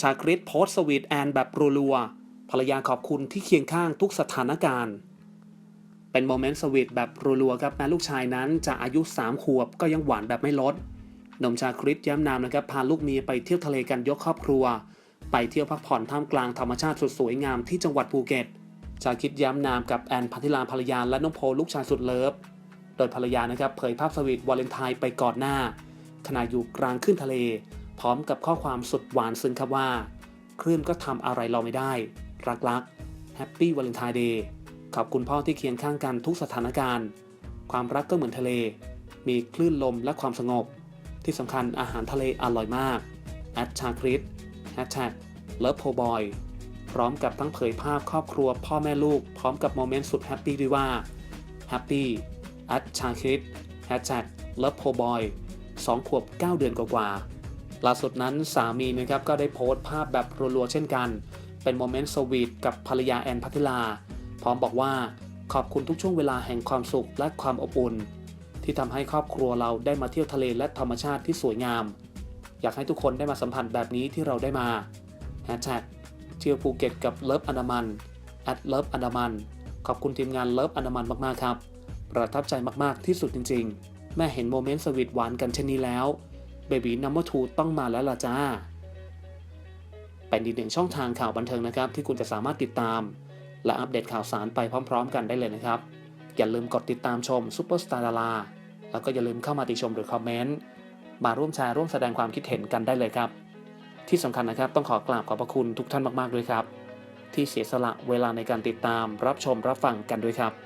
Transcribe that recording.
ชาคริสโพสสวีทแอนแบบรัวๆภรรยาขอบคุณที่เคียงข้างทุกสถานการณ์ เป็นโมเมนต์สวีทแบบรัวๆครับแม้ลูกชายนั้นจะอายุ 3 ขวบก็ยังหวานแบบไม่ลดหนมชาคริสย้ำนามนะครับพาลูกเมียไปเที่ยวทะเลกันยกครอบครัว ไปเที่ยวพักผ่อนท่ามกลางธรรมชาติสุดสวยงามที่จังหวัดภูเก็ตชาคิดย้ำนามกับแอนพันธิลาภรรยาและน้องโพลูกชายสุดเลิฟ โดยภรรยานะครับเผยภาพสวีทวาเลนไทน์ไปก่อนหน้าขณะอยู่กลางขึ้นทะเล พร้อมกับข้อความสุดหวานซึ้งครับว่า คลื่นก็ทำอะไรเราไม่ได้ รักรักแฮปปี้วาเลนไทน์เดย์ขอบคุณพ่อที่เคียงข้างกันทุกสถานการณ์ ความรักก็เหมือนทะเล มีคลื่นลมและความสงบ ที่สำคัญอาหารทะเลอร่อยมากแอดชาคริสแฮชแท็กเลิฟโพบอยพร้อมกับทั้งเผยภาพครอบครัวพ่อแม่ลูก พร้อมกับโมเมนต์สุดแฮปปี้ด้วยว่าแฮปปี้แอดชาคริสแฮชแท็กเลิฟโพบอยสองขวบ 9 เดือนกว่าๆ ล่าสุดนั้นสามีนะครับก็ได้โพสต์ภาพแบบรัวๆเช่นกัน เป็นโมเมนต์สวีทกับภรรยาแอนพัทลา พร้อมบอกว่าขอบคุณทุกช่วงเวลาแห่งความสุขและความอบอุ่น ที่ทำให้ครอบครัวเราได้มาเที่ยวทะเลและธรรมชาติที่สวยงาม อยากให้ทุกคนได้มาสัมผัสแบบนี้ที่เราได้มาแฮชแท็กเที่ยวภูเก็ตกับเลิฟอันดามันแอดเลิฟอันดามันขอบคุณทีมงานเลิฟอันดามันมากๆครับ ประทับใจมากๆที่สุดจริง ๆ แม่เห็นโมเมนต์สวีทหวานกันเช่นนี้แล้ว เบบีนัมเบอร์ทูต้องมาแล้วล่ะจ้า เป็นอีกหนึ่งช่องทางข่าวบันเทิงนะครับ ที่คุณจะสามารถติดตาม และอัปเดตข่าวสารไปพร้อม ๆ กันได้เลยนะครับ อย่าลืมกดติดตามชมซุปเปอร์สตาร์ดาราแล้วก็อย่าลืมเข้ามาติชมหรือคอมเมนต์มาร่วมแชร์ร่วมแสดงความคิดเห็นกันได้เลยครับ ที่สำคัญนะครับต้องขอกราบขอบพระคุณทุกท่านมากๆด้วยครับ ที่เสียสละเวลาในการติดตามรับชมรับฟังกันด้วยครับ